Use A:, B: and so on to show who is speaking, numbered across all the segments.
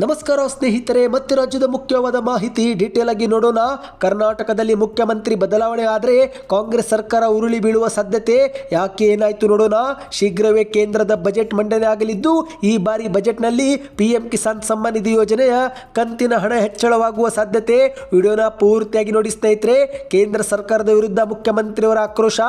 A: ನಮಸ್ಕಾರ ಸ್ನೇಹಿತರೆ, ಮತ್ತೆ ರಾಜ್ಯದ ಮುಖ್ಯವಾದ ಮಾಹಿತಿ ಡೀಟೇಲ್ ಆಗಿ ನೋಡೋಣ. ಕರ್ನಾಟಕದಲ್ಲಿ ಮುಖ್ಯಮಂತ್ರಿ ಬದಲಾವಣೆ ಆದರೆ ಕಾಂಗ್ರೆಸ್ ಸರ್ಕಾರ ಉರುಳಿ ಬೀಳುವ ಸಾಧ್ಯತೆ ಯಾಕೆ ಏನಾಯ್ತು ನೋಡೋಣ. ಶೀಘ್ರವೇ ಕೇಂದ್ರದ ಬಜೆಟ್ ಮಂಡನೆ ಆಗಲಿದ್ದು, ಈ ಬಾರಿ ಬಜೆಟ್ನಲ್ಲಿ ಪಿಎಂ ಕಿಸಾನ್ ಸಮ್ಮಾನ್ ನಿಧಿ ಯೋಜನೆಯ ಕಂತಿನ ಹಣ ಹೆಚ್ಚಳವಾಗುವ ಸಾಧ್ಯತೆ. ವಿಡಿಯೋನ ಪೂರ್ತಿಯಾಗಿ ನೋಡಿ ಸ್ನೇಹಿತರೆ, ಕೇಂದ್ರ ಸರ್ಕಾರದ ವಿರುದ್ಧ ಮುಖ್ಯಮಂತ್ರಿಯವರ ಆಕ್ರೋಶ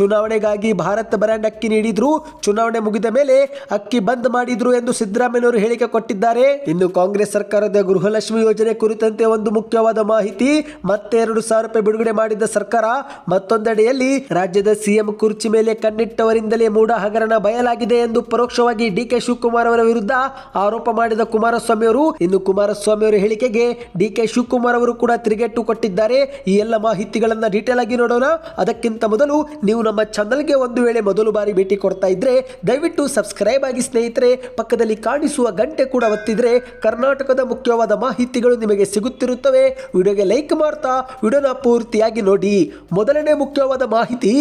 A: ಚುನಾವಣೆಗಾಗಿ ಭಾರತ್ ಬ್ರ್ಯಾಂಡ್ ಅಕ್ಕಿ ನೀಡಿದ್ರು. ಚುನಾವಣೆ ಮುಗಿದ ಮೇಲೆ ಅಕ್ಕಿ ಬಂದ್ ಮಾಡಿದ್ರು ಎಂದು ಸಿದ್ದರಾಮಯ್ಯವರು ಹೇಳಿಕೆ ಕೊಟ್ಟಿದ್ದಾರೆ. ಇನ್ನು ಕಾಂಗ್ರೆಸ್ ಸರ್ಕಾರದ ಗೃಹಲಕ್ಷ್ಮಿ ಯೋಜನೆ ಕುರಿತಂತೆ ಒಂದು ಮುಖ್ಯವಾದ ಮಾಹಿತಿ, ಮತ್ತೆ ಎರಡು ಸಾವಿರ ರೂಪಾಯಿ ಬಿಡುಗಡೆ ಮಾಡಿದ ಸರ್ಕಾರ ಮತ್ತೊಂದೆಡೆಯಲ್ಲಿ ರಾಜ್ಯದ ಸಿಎಂ ಕುರ್ಚಿ ಮೇಲೆ ಕಣ್ಣಿಟ್ಟವರಿಂದಲೇ ಮೂಡ ಹಗರಣ ಬಯಲಾಗಿದೆ ಎಂದು ಪರೋಕ್ಷವಾಗಿ ಡಿಕೆ ಶಿವಕುಮಾರ್ ಅವರ ವಿರುದ್ಧ ಆರೋಪ ಮಾಡಿದ ಕುಮಾರಸ್ವಾಮಿ ಅವರು. ಇನ್ನು ಕುಮಾರಸ್ವಾಮಿ ಅವರ ಹೇಳಿಕೆಗೆ ಡಿಕೆ ಶಿವಕುಮಾರ್ ಅವರು ಕೂಡ ತಿರುಗೇಟು ಕೊಟ್ಟಿದ್ದಾರೆ. ಈ ಎಲ್ಲ ಮಾಹಿತಿಗಳನ್ನು ಡೀಟೇಲ್ ಆಗಿ ನೋಡೋಣ. ಅದಕ್ಕಿಂತ ಮೊದಲು ನೀವು ನಮ್ಮ ಚಾನಲ್ಗೆ ಒಂದು ವೇಳೆ ಮೊದಲು ಬಾರಿ ಭೇಟಿ ಕೊಡ್ತಾ ಇದ್ರೆ ದಯವಿಟ್ಟು ಸಬ್ಸ್ಕ್ರೈಬ್ ಆಗಿ ಸ್ನೇಹಿತರೆ, ಪಕ್ಕದಲ್ಲಿ ಕಾಣಿಸುವ ಗಂಟೆ ಕೂಡ ಒತ್ತಿದ್ರೆ ಕರ್ನಾಟಕದ ಮುಖ್ಯವಾದ ಮಾಹಿತಿಗಳು ನಿಮಗೆ ಸಿಗುತ್ತಿರುತ್ತವೆ. ವಿಡಿಯೋಗೆ ಲೈಕ್ ಮಾಡ್ತಾ ವಿಡಿಯೋನ ಪೂರ್ತಿಯಾಗಿ ನೋಡಿ. ಮೊದಲನೇ ಮುಖ್ಯವಾದ ಮಾಹಿತಿ.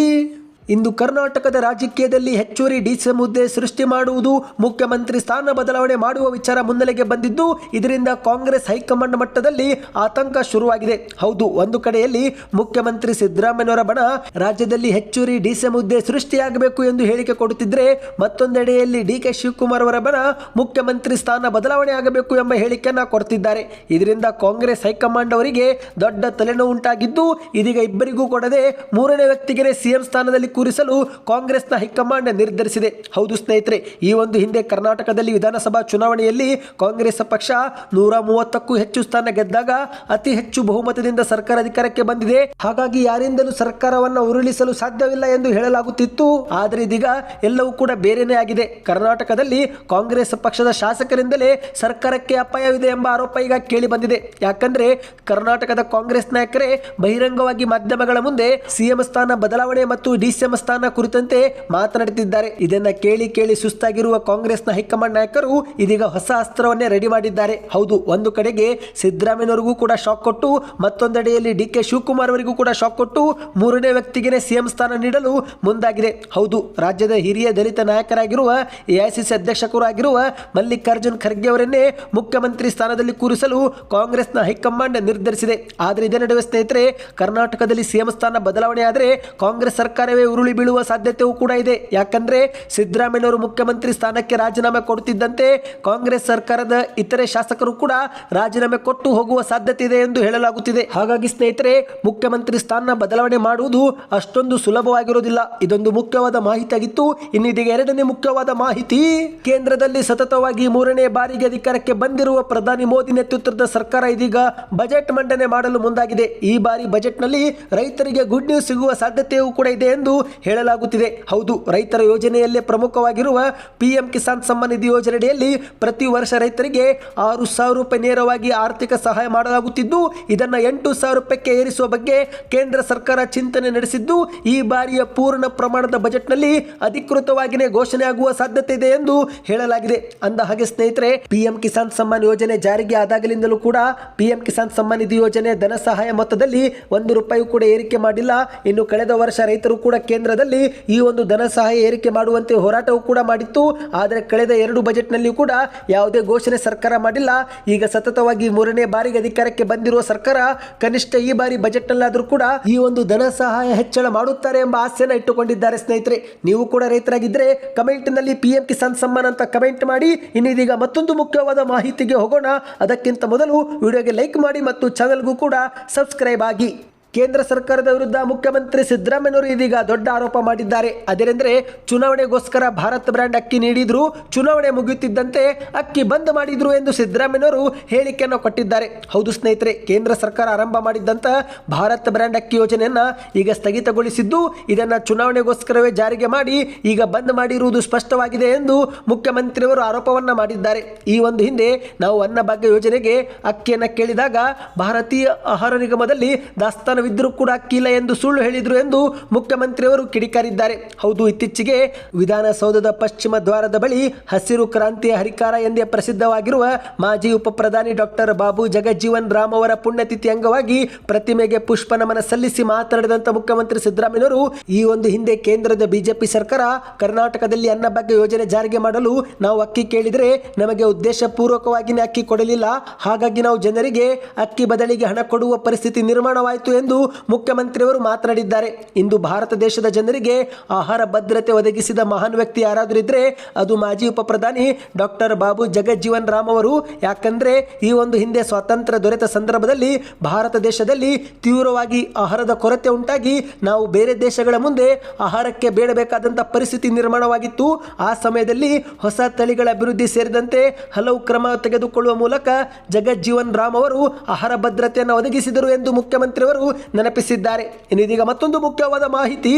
A: ಇಂದು ಕರ್ನಾಟಕದ ರಾಜಕೀಯದಲ್ಲಿ ಹೆಚ್ಚುವರಿ ಡಿಸಿಎಂ ಹುದ್ದೆ ಸೃಷ್ಟಿ ಮಾಡುವುದು ಮುಖ್ಯಮಂತ್ರಿ ಸ್ಥಾನ ಬದಲಾವಣೆ ಮಾಡುವ ವಿಚಾರ ಮುನ್ನೆಲೆಗೆ ಬಂದಿದ್ದು, ಇದರಿಂದ ಕಾಂಗ್ರೆಸ್ ಹೈಕಮಾಂಡ್ ಮಟ್ಟದಲ್ಲಿ ಆತಂಕ ಶುರುವಾಗಿದೆ. ಹೌದು, ಒಂದು ಕಡೆಯಲ್ಲಿ ಮುಖ್ಯಮಂತ್ರಿ ಸಿದ್ದರಾಮಯ್ಯನವರ ಬಣ ರಾಜ್ಯದಲ್ಲಿ ಹೆಚ್ಚುವರಿ ಡಿಸಿಎಂ ಹುದ್ದೆ ಸೃಷ್ಟಿಯಾಗಬೇಕು ಎಂದು ಹೇಳಿಕೆ ಕೊಡುತ್ತಿದ್ದರೆ ಮತ್ತೊಂದೆಡೆಯಲ್ಲಿ ಡಿ ಕೆ ಶಿವಕುಮಾರ್ ಅವರ ಬಣ ಮುಖ್ಯಮಂತ್ರಿ ಸ್ಥಾನ ಬದಲಾವಣೆ ಆಗಬೇಕು ಎಂಬ ಹೇಳಿಕೆಯನ್ನು ಕೊಡುತ್ತಿದ್ದಾರೆ ಇದರಿಂದ ಕಾಂಗ್ರೆಸ್ ಹೈಕಮಾಂಡ್ ಅವರಿಗೆ ದೊಡ್ಡ ತಲೆನೋವು ಉಂಟಾಗಿದ್ದು, ಇದೀಗ ಇಬ್ಬರಿಗೂ ಕೊಡದೆ ಮೂರನೇ ವ್ಯಕ್ತಿಗೆ ಸಿಎಂ ಸ್ಥಾನದಲ್ಲಿ ಕೂರಿಸಲು ಕಾಂಗ್ರೆಸ್ನ ಹೈಕಮಾಂಡ್ ನಿರ್ಧರಿಸಿದೆ. ಹೌದು ಸ್ನೇಹಿತರೆ, ಈ ಒಂದು ಹಿಂದೆ ಕರ್ನಾಟಕದಲ್ಲಿ ವಿಧಾನಸಭಾ ಚುನಾವಣೆಯಲ್ಲಿ ಕಾಂಗ್ರೆಸ್ ಪಕ್ಷ ನೂರ ಮೂವತ್ತಕ್ಕೂ ಹೆಚ್ಚು ಸ್ಥಾನ ಗೆದ್ದಾಗ ಅತಿ ಹೆಚ್ಚು ಬಹುಮತದಿಂದ ಸರ್ಕಾರ ಅಧಿಕಾರಕ್ಕೆ ಬಂದಿದೆ. ಹಾಗಾಗಿ ಯಾರಿಂದಲೂ ಸರ್ಕಾರವನ್ನು ಉರುಳಿಸಲು ಸಾಧ್ಯವಿಲ್ಲ ಎಂದು ಹೇಳಲಾಗುತ್ತಿತ್ತು. ಆದರೆ ಇದೀಗ ಎಲ್ಲವೂ ಕೂಡ ಬೇರೆನೇ ಆಗಿದೆ. ಕರ್ನಾಟಕದಲ್ಲಿ ಕಾಂಗ್ರೆಸ್ ಪಕ್ಷದ ಶಾಸಕರಿಂದಲೇ ಸರ್ಕಾರಕ್ಕೆ ಅಪಾಯವಿದೆ ಎಂಬ ಆರೋಪ ಈಗ ಕೇಳಿ ಬಂದಿದೆ. ಯಾಕಂದ್ರೆ ಕರ್ನಾಟಕದ ಕಾಂಗ್ರೆಸ್ ನಾಯಕರೇ ಬಹಿರಂಗವಾಗಿ ಮಾಧ್ಯಮಗಳ ಮುಂದೆ ಸಿಎಂ ಸ್ಥಾನ ಬದಲಾವಣೆ ಮತ್ತು ಡಿಸಿಎಂ ಸ್ಥಾನ ಕುರಿತಂತೆ ಮಾತನಾಡುತ್ತಿದ್ದಾರೆ. ಇದನ್ನ ಕೇಳಿ ಕೇಳಿ ಸುಸ್ತಾಗಿರುವ ಕಾಂಗ್ರೆಸ್ನ ಹೈಕಮಾಂಡ್ ನಾಯಕರು ಇದೀಗ ಹೊಸ ಅಸ್ತ್ರವನ್ನೇ ರೆಡಿ ಮಾಡಿದ್ದಾರೆ. ಹೌದು, ಒಂದು ಕಡೆಗೆ ಸಿದ್ದರಾಮಯ್ಯನವರಿಗೂ ಕೂಡ ಶಾಕ್ ಕೊಟ್ಟು, ಮತ್ತೊಂದೆಡೆಯಲ್ಲಿ ಡಿ ಕೆ ಶಿವಕುಮಾರ್ ಅವರಿಗೂ ಕೂಡ ಶಾಕ್ ಕೊಟ್ಟು, ಮೂರನೇ ವ್ಯಕ್ತಿಗೆ ಸಿಎಂ ಸ್ಥಾನ ನೀಡಲು ಮುಂದಾಗಿದೆ. ಹೌದು, ರಾಜ್ಯದ ಹಿರಿಯ ದಲಿತ ನಾಯಕರಾಗಿರುವ, ಎಐಸಿಸಿ ಅಧ್ಯಕ್ಷರು ಆಗಿರುವ ಮಲ್ಲಿಕಾರ್ಜುನ್ ಖರ್ಗೆ ಅವರನ್ನೇ ಮುಖ್ಯಮಂತ್ರಿ ಸ್ಥಾನದಲ್ಲಿ ಕೂರಿಸಲು ಕಾಂಗ್ರೆಸ್ನ ಹೈಕಮಾಂಡ್ ನಿರ್ಧರಿಸಿದೆ. ಆದರೆ ಇದೇ ನಡುವೆ ಸ್ನೇಹಿತರೆ, ಕರ್ನಾಟಕದಲ್ಲಿ ಸಿಎಂ ಸ್ಥಾನ ಬದಲಾವಣೆ ಆದರೆ ಕಾಂಗ್ರೆಸ್ ಸರ್ಕಾರವೇ ಉರುಳಿ ಬೀಳುವ ಸಾಧ್ಯತೆಯೂ ಕೂಡ ಇದೆ. ಯಾಕಂದ್ರೆ ಸಿದ್ದರಾಮಯ್ಯನವರು ಮುಖ್ಯಮಂತ್ರಿ ಸ್ಥಾನಕ್ಕೆ ರಾಜೀನಾಮೆ ಕೊಡುತ್ತಿದ್ದಂತೆ ಕಾಂಗ್ರೆಸ್ ಸರ್ಕಾರದ ಇತರೆ ಶಾಸಕರು ಕೂಡ ರಾಜೀನಾಮೆ ಕೊಟ್ಟು ಹೋಗುವ ಸಾಧ್ಯತೆ ಇದೆ ಎಂದು ಹೇಳಲಾಗುತ್ತಿದೆ. ಹಾಗಾಗಿ ಸ್ನೇಹಿತರೆ, ಮುಖ್ಯಮಂತ್ರಿ ಸ್ಥಾನ ಬದಲಾವಣೆ ಮಾಡುವುದು ಅಷ್ಟೊಂದು ಸುಲಭವಾಗಿರುವುದಿಲ್ಲ. ಇದೊಂದು ಮುಖ್ಯವಾದ ಮಾಹಿತಿಯಾಗಿತ್ತು. ಇನ್ನಿದೀಗ ಎರಡನೇ ಮುಖ್ಯವಾದ ಮಾಹಿತಿ, ಕೇಂದ್ರದಲ್ಲಿ ಸತತವಾಗಿ ಮೂರನೇ ಬಾರಿಗೆ ಅಧಿಕಾರಕ್ಕೆ ಬಂದಿರುವ ಪ್ರಧಾನಿ ಮೋದಿ ನೇತೃತ್ವದ ಸರ್ಕಾರ ಇದೀಗ ಬಜೆಟ್ ಮಂಡನೆ ಮಾಡಲು ಮುಂದಾಗಿದೆ. ಈ ಬಾರಿ ಬಜೆಟ್ನಲ್ಲಿ ರೈತರಿಗೆ ಗುಡ್ ನ್ಯೂಸ್ ಸಿಗುವ ಸಾಧ್ಯತೆಯೂ ಕೂಡ ಇದೆ ಎಂದು ಹೇಳಲಾಗುತ್ತಿದೆ. ಹೌದು, ರೈತರ ಯೋಜನೆಯಲ್ಲೇ ಪ್ರಮುಖವಾಗಿರುವ ಪಿಎಂ ಕಿಸಾನ್ ಸಮ್ಮಾನ್ ನಿಧಿ ಯೋಜನೆಯಡಿಯಲ್ಲಿ ಪ್ರತಿ ವರ್ಷ ರೈತರಿಗೆ ಆರು ಸಾವಿರ ರೂಪಾಯಿ ನೇರವಾಗಿ ಆರ್ಥಿಕ ಸಹಾಯ ಮಾಡಲಾಗುತ್ತಿದ್ದು, ಇದನ್ನು ಎಂಟು ಸಾವಿರ ರೂಪಾಯಿಗೆ ಏರಿಸುವ ಬಗ್ಗೆ ಕೇಂದ್ರ ಸರ್ಕಾರ ಚಿಂತನೆ ನಡೆಸಿದ್ದು, ಈ ಬಾರಿಯ ಪೂರ್ಣ ಪ್ರಮಾಣದ ಬಜೆಟ್ನಲ್ಲಿ ಅಧಿಕೃತವಾಗಿಯೇ ಘೋಷಣೆ ಆಗುವ ಸಾಧ್ಯತೆ ಇದೆ ಎಂದು ಹೇಳಲಾಗಿದೆ. ಅಂದ ಹಾಗೆ ಸ್ನೇಹಿತರೆ, ಪಿಎಂ ಕಿಸಾನ್ ಸಮ್ಮಾನ್ ಯೋಜನೆ ಜಾರಿಗೆ ಆದಾಗಲಿಂದಲೂ ಕೂಡ ಪಿಎಂ ಕಿಸಾನ್ ಸಮ್ಮಾನ್ ನಿಧಿ ಯೋಜನೆ ಧನ ಸಹಾಯ ಮೊತ್ತದಲ್ಲಿ ಒಂದು ರೂಪಾಯಿ ಕೂಡ ಏರಿಕೆ ಮಾಡಿಲ್ಲ. ಇನ್ನು ಕಳೆದ ವರ್ಷ ರೈತರು ಕೂಡ ಕೇಂದ್ರದಲ್ಲಿ ಈ ಒಂದು ಧನ ಸಹಾಯ ಏರಿಕೆ ಮಾಡುವಂತೆ ಹೋರಾಟವೂ ಕೂಡ ಮಾಡಿತ್ತು. ಆದರೆ ಕಳೆದ ಎರಡು ಬಜೆಟ್ನಲ್ಲಿಯೂ ಕೂಡ ಯಾವುದೇ ಘೋಷಣೆ ಸರ್ಕಾರ ಮಾಡಿಲ್ಲ. ಈಗ ಸತತವಾಗಿ ಮೂರನೇ ಬಾರಿಗೆ ಅಧಿಕಾರಕ್ಕೆ ಬಂದಿರುವ ಸರ್ಕಾರ ಕನಿಷ್ಠ ಈ ಬಾರಿ ಬಜೆಟ್ನಲ್ಲಾದರೂ ಕೂಡ ಈ ಒಂದು ಧನ ಸಹಾಯ ಹೆಚ್ಚಳ ಮಾಡುತ್ತಾರೆ ಎಂಬ ಆಸೆಯನ್ನು ಇಟ್ಟುಕೊಂಡಿದ್ದಾರೆ ಸ್ನೇಹಿತರೆ. ನೀವು ಕೂಡ ರೈತರಾಗಿದ್ದರೆ ಕಮೆಂಟ್ನಲ್ಲಿ ಪಿ ಎಂ ಕಿಸಾನ್ ಸಮ್ಮಾನ್ ಅಂತ ಕಮೆಂಟ್ ಮಾಡಿ. ಇನ್ನಿದೀಗ ಮತ್ತೊಂದು ಮುಖ್ಯವಾದ ಮಾಹಿತಿಗೆ ಹೋಗೋಣ. ಅದಕ್ಕಿಂತ ಮೊದಲು ವಿಡಿಯೋಗೆ ಲೈಕ್ ಮಾಡಿ ಮತ್ತು ಚಾನಲ್ಗೂ ಕೂಡ ಸಬ್ಸ್ಕ್ರೈಬ್ ಆಗಿ. ಕೇಂದ್ರ ಸರ್ಕಾರದ ವಿರುದ್ಧ ಮುಖ್ಯಮಂತ್ರಿ ಸಿದ್ದರಾಮಯ್ಯವರು ಇದೀಗ ದೊಡ್ಡ ಆರೋಪ ಮಾಡಿದ್ದಾರೆ. ಅದೇನೆಂದರೆ ಚುನಾವಣೆಗೋಸ್ಕರ ಭಾರತ್ ಬ್ರ್ಯಾಂಡ್ ಅಕ್ಕಿ ನೀಡಿದ್ರು, ಚುನಾವಣೆ ಮುಗಿಯುತ್ತಿದ್ದಂತೆ ಅಕ್ಕಿ ಬಂದ್ ಮಾಡಿದ್ರು ಎಂದು ಸಿದ್ದರಾಮಯ್ಯವರು ಹೇಳಿಕೆಯನ್ನು ಕೊಟ್ಟಿದ್ದಾರೆ. ಹೌದು ಸ್ನೇಹಿತರೆ, ಕೇಂದ್ರ ಸರ್ಕಾರ ಆರಂಭ ಮಾಡಿದ್ದಂಥ ಭಾರತ್ ಬ್ರ್ಯಾಂಡ್ ಅಕ್ಕಿ ಯೋಜನೆಯನ್ನ ಈಗ ಸ್ಥಗಿತಗೊಳಿಸಿದ್ದು, ಇದನ್ನ ಚುನಾವಣೆಗೋಸ್ಕರವೇ ಜಾರಿಗೆ ಮಾಡಿ ಈಗ ಬಂದ್ ಮಾಡಿರುವುದು ಸ್ಪಷ್ಟವಾಗಿದೆ ಎಂದು ಮುಖ್ಯಮಂತ್ರಿಯವರು ಆರೋಪವನ್ನು ಮಾಡಿದ್ದಾರೆ. ಈ ಒಂದು ಹಿಂದೆ ನಾವು ಅನ್ನಭಾಗ್ಯ ಯೋಜನೆಗೆ ಅಕ್ಕಿಯನ್ನು ಕೇಳಿದಾಗ ಭಾರತೀಯ ಆಹಾರ ನಿಗಮದಲ್ಲಿ ದಾಸ್ತಾನು ಬೆಂಬಲವಿದ್ದರೂ ಕೂಡ ಕೀಲ ಎಂದು ಸುಳ್ಳು ಹೇಳಿದರು ಎಂದು ಮುಖ್ಯಮಂತ್ರಿಯವರು ಕಿಡಿಕಾರಿದ್ದಾರೆ. ಹೌದು, ಇತ್ತೀಚೆಗೆ ವಿಧಾನಸೌಧದ ಪಶ್ಚಿಮ ದ್ವಾರದ ಬಳಿ ಹಸಿರು ಕ್ರಾಂತಿಯ ಹರಿಕಾರ ಎಂದೇ ಪ್ರಸಿದ್ಧವಾಗಿರುವ ಮಾಜಿ ಉಪ ಪ್ರಧಾನಿ ಡಾಕ್ಟರ್ ಬಾಬು ಜಗಜ್ಜೀವನ್ ರಾಮ್ ಅವರ ಪುಣ್ಯತಿಥಿ ಅಂಗವಾಗಿ ಪ್ರತಿಮೆಗೆ ಪುಷ್ಪ ನಮನ ಸಲ್ಲಿಸಿ ಮಾತನಾಡಿದಂತ ಮುಖ್ಯಮಂತ್ರಿ ಸಿದ್ದರಾಮಯ್ಯವರು ಈ ಒಂದು ಹಿಂದೆ ಕೇಂದ್ರದ ಬಿಜೆಪಿ ಸರ್ಕಾರ ಕರ್ನಾಟಕದಲ್ಲಿ ಅನ್ನಭಾಗ್ಯ ಯೋಜನೆ ಜಾರಿಗೆ ಮಾಡಲು ನಾವು ಅಕ್ಕಿ ಕೇಳಿದರೆ ನಮಗೆ ಉದ್ದೇಶಪೂರ್ವಕವಾಗಿಯೇ ಅಕ್ಕಿ ಕೊಡಲಿಲ್ಲ. ಹಾಗಾಗಿ ನಾವು ಜನರಿಗೆ ಅಕ್ಕಿ ಬದಲಿಗೆ ಹಣ ಕೊಡುವ ಪರಿಸ್ಥಿತಿ ನಿರ್ಮಾಣವಾಯಿತು ಎಂದು ಮುಖ್ಯಮಂತ್ರಿಯವರು ಮಾತನಾಡಿದ್ದಾರೆ. ಇಂದು ಭಾರತ ದೇಶದ ಜನರಿಗೆ ಆಹಾರ ಭದ್ರತೆ ಒದಗಿಸಿದ ಮಹಾನ್ ವ್ಯಕ್ತಿ ಯಾರಾದರೂ ಇದ್ರೆ ಅದು ಮಾಜಿ ಉಪ ಪ್ರಧಾನಿ ಡಾಕ್ಟರ್ ಬಾಬು ಜಗಜ್ಜೀವನ್ ರಾಮ್ ಅವರು. ಯಾಕಂದ್ರೆ ಈ ಒಂದು ಹಿಂದೆ ಸ್ವಾತಂತ್ರ್ಯ ದೊರೆತ ಸಂದರ್ಭದಲ್ಲಿ ಭಾರತ ದೇಶದಲ್ಲಿ ತೀವ್ರವಾಗಿ ಆಹಾರದ ಕೊರತೆ ಉಂಟಾಗಿ ನಾವು ಬೇರೆ ದೇಶಗಳ ಮುಂದೆ ಆಹಾರಕ್ಕೆ ಬೇಡಬೇಕಾದಂಥ ಪರಿಸ್ಥಿತಿ ನಿರ್ಮಾಣವಾಗಿತ್ತು. ಆ ಸಮಯದಲ್ಲಿ ಹೊಸ ತಳಿಗಳ ಅಭಿವೃದ್ಧಿ ಸೇರಿದಂತೆ ಹಲವು ಕ್ರಮ ತೆಗೆದುಕೊಳ್ಳುವ ಮೂಲಕ ಜಗಜ್ಜೀವನ್ ರಾಮ್ ಅವರು ಆಹಾರ ಭದ್ರತೆಯನ್ನು ಒದಗಿಸಿದರು ಎಂದು ಮುಖ್ಯಮಂತ್ರಿಯವರು ನೆನಪಿಸಿದ್ದಾರೆ. ಇನ್ನಿದೀಗ ಮತ್ತೊಂದು ಮುಖ್ಯವಾದ ಮಾಹಿತಿ.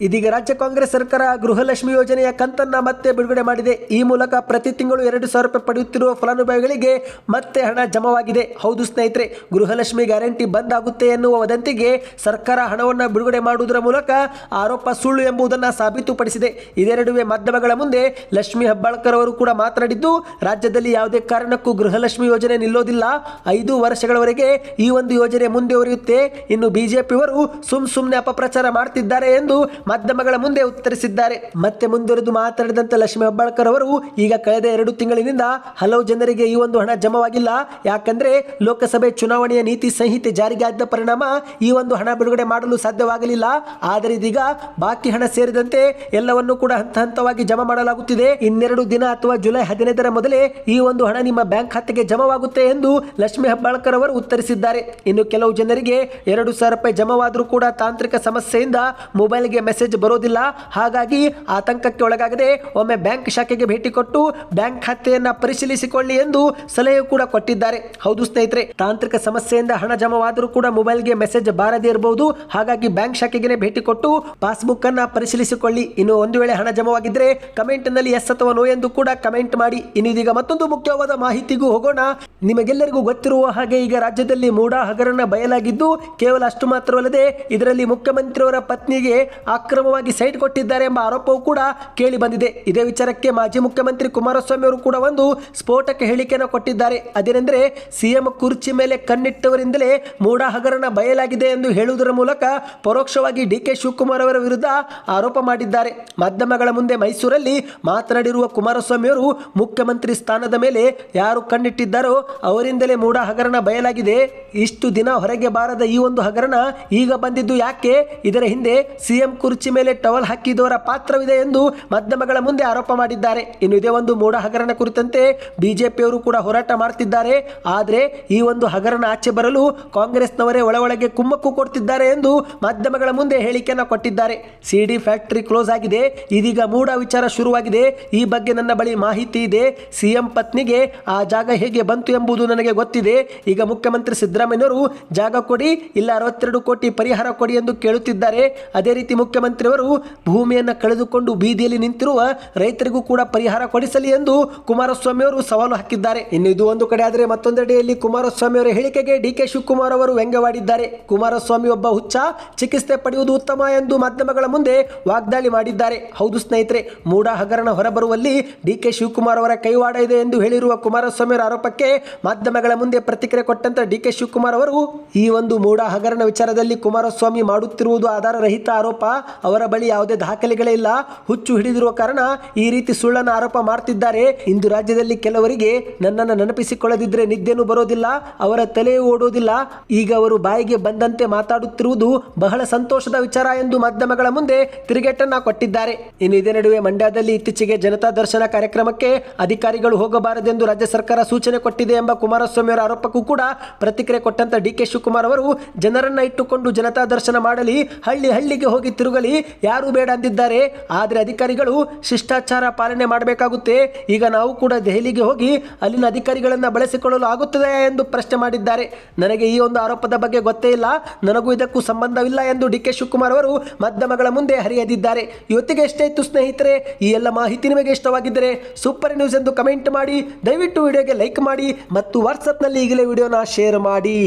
A: ಇದೀಗ ರಾಜ್ಯ ಕಾಂಗ್ರೆಸ್ ಸರ್ಕಾರ ಗೃಹಲಕ್ಷ್ಮಿ ಯೋಜನೆಯ ಕಂತನ್ನ ಮತ್ತೆ ಬಿಡುಗಡೆ ಮಾಡಿದೆ. ಈ ಮೂಲಕ ಪ್ರತಿ ತಿಂಗಳು ಎರಡು ಸಾವಿರ ರೂಪಾಯಿ ಪಡೆಯುತ್ತಿರುವ ಫಲಾನುಭವಿಗಳಿಗೆ ಮತ್ತೆ ಹಣ ಜಮವಾಗಿದೆ. ಹೌದು ಸ್ನೇಹಿತರೆ, ಗೃಹಲಕ್ಷ್ಮಿ ಗ್ಯಾರಂಟಿ ಬಂದ್ ಆಗುತ್ತೆ ಎನ್ನುವ ವದಂತಿಗೆ ಸರ್ಕಾರ ಹಣವನ್ನು ಬಿಡುಗಡೆ ಮಾಡುವುದರ ಮೂಲಕ ಆರೋಪ ಸುಳ್ಳು ಎಂಬುದನ್ನು ಸಾಬೀತುಪಡಿಸಿದೆ. ಇದೇ ನಡುವೆ ಮಾಧ್ಯಮಗಳ ಮುಂದೆ ಲಕ್ಷ್ಮಿ ಹೆಬ್ಬಾಳ್ಕರ್ ಅವರು ಕೂಡ ಮಾತನಾಡಿದ್ದು, ರಾಜ್ಯದಲ್ಲಿ ಯಾವುದೇ ಕಾರಣಕ್ಕೂ ಗೃಹಲಕ್ಷ್ಮಿ ಯೋಜನೆ ನಿಲ್ಲೋದಿಲ್ಲ. ಐದು ವರ್ಷಗಳವರೆಗೆ ಈ ಒಂದು ಯೋಜನೆ ಮುಂದುವರಿಯುತ್ತೆ ಇನ್ನು ಬಿಜೆಪಿಯವರು ಸುಮ್ ಸುಮ್ಮನೆ ಅಪಪ್ರಚಾರ ಮಾಡ್ತಿದ್ದಾರೆ ಎಂದು ಮಾಧ್ಯಮಗಳ ಮುಂದೆ ಉತ್ತರಿಸಿದ್ದಾರೆ. ಮತ್ತೆ ಮುಂದುವರೆದು ಮಾತನಾಡಿದಂತ ಲಕ್ಷ್ಮಿ ಹೆಬ್ಬಾಳ್ಕರ್ ಅವರು ಈಗ ಕಳೆದ ಎರಡು ತಿಂಗಳಿನಿಂದ ಹಲವು ಜನರಿಗೆ ಈ ಒಂದು ಹಣ ಜಮವಾಗಿಲ್ಲ. ಯಾಕಂದ್ರೆ ಲೋಕಸಭೆ ಚುನಾವಣೆಯ ನೀತಿ ಸಂಹಿತೆ ಜಾರಿಗೆ ಆದ ಪರಿಣಾಮ ಈ ಒಂದು ಹಣ ಬಿಡುಗಡೆ ಮಾಡಲು ಸಾಧ್ಯವಾಗಲಿಲ್ಲ. ಆದರೆ ಇದೀಗ ಬಾಕಿ ಹಣ ಸೇರಿದಂತೆ ಎಲ್ಲವನ್ನೂ ಕೂಡ ಹಂತ ಹಂತವಾಗಿ ಜಮಾ ಮಾಡಲಾಗುತ್ತಿದೆ. ಇನ್ನೆರಡು ದಿನ ಅಥವಾ ಜುಲೈ ಹದಿನೈದರ ಮೊದಲೇ ಈ ಒಂದು ಹಣ ನಿಮ್ಮ ಬ್ಯಾಂಕ್ ಖಾತೆಗೆ ಜಮವಾಗುತ್ತೆ ಎಂದು ಲಕ್ಷ್ಮಿ ಹೆಬ್ಬಾಳ್ಕರ್ ಅವರು ಉತ್ತರಿಸಿದ್ದಾರೆ. ಇನ್ನು ಕೆಲವು ಜನರಿಗೆ ಎರಡು ಸಾವಿರ ರೂಪಾಯಿ ಜಮವಾದರೂ ಕೂಡ ತಾಂತ್ರಿಕ ಸಮಸ್ಯೆಯಿಂದ ಮೊಬೈಲ್ಗೆ ಮೆಸೇಜ್ ಬರೋದಿಲ್ಲ. ಹಾಗಾಗಿ ಆತಂಕಕ್ಕೆ ಒಳಗಾಗದೆ ಒಮ್ಮೆ ಬ್ಯಾಂಕ್ ಶಾಖೆಗೆ ಭೇಟಿ ಕೊಟ್ಟು ಬ್ಯಾಂಕ್ ಖಾತೆಯನ್ನು ಪರಿಶೀಲಿಸಿಕೊಳ್ಳಿ ಎಂದು ಸಲಹೆ ಕೂಡ ಕೊಟ್ಟಿದ್ದಾರೆ. ಹೌದು ಸ್ನೇಹಿತರೆ, ತಾಂತ್ರಿಕ ಸಮಸ್ಯೆಯಿಂದ ಹಣ ಜಮವಾದರೂ ಕೂಡ ಮೊಬೈಲ್ಗೆ ಮೆಸೇಜ್ ಬಾರದೇ ಇರಬಹುದು. ಹಾಗಾಗಿ ಬ್ಯಾಂಕ್ ಶಾಖೆಗೆ ಭೇಟಿ ಕೊಟ್ಟು ಪಾಸ್ಬುಕ್ ಅನ್ನ ಪರಿಶೀಲಿಸಿಕೊಳ್ಳಿ. ಇನ್ನು ಒಂದು ವೇಳೆ ಹಣ ಜಮವಾಗಿದ್ರೆ ಕಮೆಂಟ್ನಲ್ಲಿ ಎಸ್ ಅಥವಾ ನೋ ಎಂದು ಕೂಡ ಕಮೆಂಟ್ ಮಾಡಿ. ಇನ್ನು ಇದೀಗ ಮತ್ತೊಂದು ಮುಖ್ಯವಾದ ಮಾಹಿತಿಗೂ ಹೋಗೋಣ. ನಿಮಗೆಲ್ಲರಿಗೂ ಗೊತ್ತಿರುವ ಹಾಗೆ ಈಗ ರಾಜ್ಯದಲ್ಲಿ ಮೂಡಾ ಹಗರಣ ಬಯಲಾಗಿದ್ದು ಕೇವಲ ಅಷ್ಟು ಮಾತ್ರವಲ್ಲದೆ ಇದರಲ್ಲಿ ಮುಖ್ಯಮಂತ್ರಿಯವರ ಪತ್ನಿಗೆ ಅಕ್ರಮವಾಗಿ ಸೈಟ್ ಕೊಟ್ಟಿದ್ದಾರೆ ಎಂಬ ಆರೋಪವೂ ಕೂಡ ಕೇಳಿ ಬಂದಿದೆ. ಇದೇ ವಿಚಾರಕ್ಕೆ ಮಾಜಿ ಮುಖ್ಯಮಂತ್ರಿ ಕುಮಾರಸ್ವಾಮಿ ಅವರು ಕೂಡ ಒಂದು ಸ್ಫೋಟಕ ಹೇಳಿಕೆಯನ್ನು ಕೊಟ್ಟಿದ್ದಾರೆ. ಅದೇನೆಂದರೆ ಸಿಎಂ ಕುರ್ಚಿ ಮೇಲೆ ಕಣ್ಣಿಟ್ಟವರಿಂದಲೇ ಮೂಡ ಹಗರಣ ಬಯಲಾಗಿದೆ ಎಂದು ಹೇಳುವುದರ ಮೂಲಕ ಪರೋಕ್ಷವಾಗಿ ಡಿ ಕೆ ಶಿವಕುಮಾರ್ ಅವರ ವಿರುದ್ಧ ಆರೋಪ ಮಾಡಿದ್ದಾರೆ. ಮಾಧ್ಯಮಗಳ ಮುಂದೆ ಮೈಸೂರಲ್ಲಿ ಮಾತನಾಡಿರುವ ಕುಮಾರಸ್ವಾಮಿ ಅವರು ಮುಖ್ಯಮಂತ್ರಿ ಸ್ಥಾನದ ಮೇಲೆ ಯಾರು ಕಣ್ಣಿಟ್ಟಿದ್ದಾರೋ ಅವರಿಂದಲೇ ಮೂಡ ಹಗರಣ ಬಯಲಾಗಿದೆ. ಇಷ್ಟು ದಿನ ಹೊರಗೆ ಬಾರದ ಈ ಒಂದು ಹಗರಣ ಈಗ ಬಂದಿದ್ದು ಯಾಕೆ? ಇದರ ಹಿಂದೆ ಸಿಎಂ ಕುರ್ಚಿ ಮೇಲೆ ಟವಲ್ ಹಾಕಿದವರ ಪಾತ್ರವಿದೆ ಎಂದು ಮಾಧ್ಯಮಗಳ ಮುಂದೆ ಆರೋಪ ಮಾಡಿದ್ದಾರೆ. ಇನ್ನು ಇದೇ ಒಂದು ಮೂಡ ಹಗರಣ ಕುರಿತಂತೆ ಬಿಜೆಪಿಯವರು ಕೂಡ ಹೋರಾಟ ಮಾಡ್ತಿದ್ದಾರೆ. ಆದರೆ ಈ ಒಂದು ಹಗರಣ ಆಚೆ ಬರಲು ಕಾಂಗ್ರೆಸ್ನವರೇ ಒಳ ಒಳಗೆ ಕುಮ್ಮಕ್ಕು ಕೊಡ್ತಿದ್ದಾರೆ ಎಂದು ಮಾಧ್ಯಮಗಳ ಮುಂದೆ ಹೇಳಿಕೆಯನ್ನು ಕೊಟ್ಟಿದ್ದಾರೆ. ಸಿಡಿ ಫ್ಯಾಕ್ಟರಿ ಕ್ಲೋಸ್ ಆಗಿದೆ. ಇದೀಗ ಮೂಡ ವಿಚಾರ ಶುರುವಾಗಿದೆ. ಈ ಬಗ್ಗೆ ನನ್ನ ಬಳಿ ಮಾಹಿತಿ ಇದೆ. ಸಿಎಂ ಪತ್ನಿಗೆ ಆ ಜಾಗ ಹೇಗೆ ಬಂತು ಎಂಬುದು ನನಗೆ ಗೊತ್ತಿದೆ. ಈಗ ಮುಖ್ಯಮಂತ್ರಿ ಸಿದ್ದರಾಮಯ್ಯವರು ಜಾಗ ಕೊಡಿ, ಇಲ್ಲ ಅರವತ್ತೆರಡು ಕೋಟಿ ಪರಿಹಾರ ಕೊಡಿ ಎಂದು ಕೇಳುತ್ತಿದ್ದಾರೆ. ಅದೇ ರೀತಿ ಮುಖ್ಯಮಂತ್ರಿಯವರು ಭೂಮಿಯನ್ನು ಕಳೆದುಕೊಂಡು ಬೀದಿಯಲ್ಲಿ ನಿಂತಿರುವ ರೈತರಿಗೂ ಕೂಡ ಪರಿಹಾರ ಕೊಡಿಸಲಿ ಎಂದು ಕುಮಾರಸ್ವಾಮಿ ಅವರು ಸವಾಲು ಹಾಕಿದ್ದಾರೆ. ಇನ್ನು ಇದು ಒಂದು ಕಡೆ ಆದರೆ ಮತ್ತೊಂದೆಡೆಯಲ್ಲಿ ಕುಮಾರಸ್ವಾಮಿ ಅವರ ಹೇಳಿಕೆಗೆ ಡಿ ಕೆ ಶಿವಕುಮಾರ್ ಅವರು ವ್ಯಂಗ್ಯವಾಡಿದ್ದಾರೆ. ಕುಮಾರಸ್ವಾಮಿ ಒಬ್ಬ ಹುಚ್ಚ, ಚಿಕಿತ್ಸೆ ಪಡೆಯುವುದು ಉತ್ತಮ ಎಂದು ಮಾಧ್ಯಮಗಳ ಮುಂದೆ ವಾಗ್ದಾಳಿ ಮಾಡಿದ್ದಾರೆ. ಹೌದು ಸ್ನೇಹಿತರೆ, ಮೂಡ ಹಗರಣ ಹೊರಬರುವಲ್ಲಿ ಡಿ ಕೆ ಶಿವಕುಮಾರ್ ಅವರ ಕೈವಾಡ ಇದೆ ಎಂದು ಹೇಳಿರುವ ಕುಮಾರಸ್ವಾಮಿ ಅವರ ಆರೋಪಕ್ಕೆ ಮಾಧ್ಯಮಗಳ ಮುಂದೆ ಪ್ರತಿಕ್ರಿಯೆ ಕೊಟ್ಟಂತ ಡಿ ಕೆ ಶಿವಕುಮಾರ್ ಅವರು, ಈ ಒಂದು ಮೂಡ ವಿಚಾರದಲ್ಲಿ ಕುಮಾರಸ್ವಾಮಿ ಮಾಡುತ್ತಿರುವುದು ಆಧಾರರಹಿತ ಆರೋಪ. ಅವರ ಬಳಿ ಯಾವುದೇ ದಾಖಲೆಗಳೇ ಇಲ್ಲ. ಹುಚ್ಚು ಹಿಡಿದಿರುವ ಕಾರಣ ಈ ರೀತಿ ಸುಳ್ಳನ್ನು ಆರೋಪ ಮಾಡ್ತಿದ್ದಾರೆ. ಇಂದು ರಾಜ್ಯದಲ್ಲಿ ಕೆಲವರಿಗೆ ನನ್ನನ್ನು ನೆನಪಿಸಿಕೊಳ್ಳದಿದ್ರೆ ನಿದ್ದೆನೂ ಬರೋದಿಲ್ಲ, ಅವರ ತಲೆಯೂ ಓಡೋದಿಲ್ಲ. ಈಗ ಅವರು ಬಾಯಿಗೆ ಬಂದಂತೆ ಮಾತಾಡುತ್ತಿರುವುದು ಬಹಳ ಸಂತೋಷದ ವಿಚಾರ ಎಂದು ಮಾಧ್ಯಮಗಳ ಮುಂದೆ ತಿರುಗೇಟನ್ನ ಕೊಟ್ಟಿದ್ದಾರೆ. ಇನ್ನು ಇದೇ ನಡುವೆ ಮಂಡ್ಯದಲ್ಲಿ ಇತ್ತೀಚೆಗೆ ಜನತಾ ದರ್ಶನ ಕಾರ್ಯಕ್ರಮಕ್ಕೆ ಅಧಿಕಾರಿಗಳು ಹೋಗಬಾರದೆಂದು ರಾಜ್ಯ ಸರ್ಕಾರ ಸೂಚನೆ ಕೊಟ್ಟಿದೆ ಎಂಬ ಕುಮಾರಸ್ವಾಮಿ ಅವರ ಆರೋಪಕ್ಕೂ ಕೂಡ ಪ್ರತಿಕ್ರಿಯೆ ಕೊಟ್ಟಂತ ಡಿ ಕೆ ಶಿವಕುಮಾರ್ ಅವರು ಜನರನ್ನ ಇಟ್ಟುಕೊಂಡು ಜನತಾ ದರ್ಶನ ಮಾಡಲಿ, ಹಳ್ಳಿ ಹಳ್ಳಿಗೆ ಹೋಗಿ ತಿರುಗಲಿ, ಯಾರು ಬೇಡ ಅಂದಿದ್ದಾರೆ. ಆದರೆ ಅಧಿಕಾರಿಗಳು ಶಿಷ್ಟಾಚಾರ ಪಾಲನೆ ಮಾಡಬೇಕಾಗುತ್ತೆ. ಈಗ ನಾವು ಕೂಡ ದೆಹಲಿಗೆ ಹೋಗಿ ಅಲ್ಲಿನ ಅಧಿಕಾರಿಗಳನ್ನು ಬಳಸಿಕೊಳ್ಳಲು ಆಗುತ್ತದೆ ಎಂದು ಪ್ರಶ್ನೆ ಮಾಡಿದ್ದಾರೆ. ನನಗೆ ಈ ಒಂದು ಆರೋಪದ ಬಗ್ಗೆ ಗೊತ್ತೇ ಇಲ್ಲ. ನನಗೂ ಇದಕ್ಕೂ ಸಂಬಂಧವಿಲ್ಲ ಎಂದು ಡಿ ಕೆ ಶಿವಕುಮಾರ್ ಅವರು ಮಾಧ್ಯಮಗಳ ಮುಂದೆ ಹರಿಯದಿದ್ದಾರೆ. ಇವತ್ತಿಗೆ ಎಷ್ಟೇ ಇತ್ತು ಸ್ನೇಹಿತರೆ, ಈ ಎಲ್ಲ ಮಾಹಿತಿ ನಿಮಗೆ ಇಷ್ಟವಾಗಿದ್ದರೆ ಸೂಪರ್ ನ್ಯೂಸ್ ಎಂದು ಕಮೆಂಟ್ ಮಾಡಿ, ದಯವಿಟ್ಟು ವಿಡಿಯೋಗೆ ಲೈಕ್ ಮಾಡಿ ಮತ್ತು ವಾಟ್ಸಪ್ನಲ್ಲಿ ಈಗಲೇ ವಿಡಿಯೋನ ಶೇರ್ ಮಾಡಿ.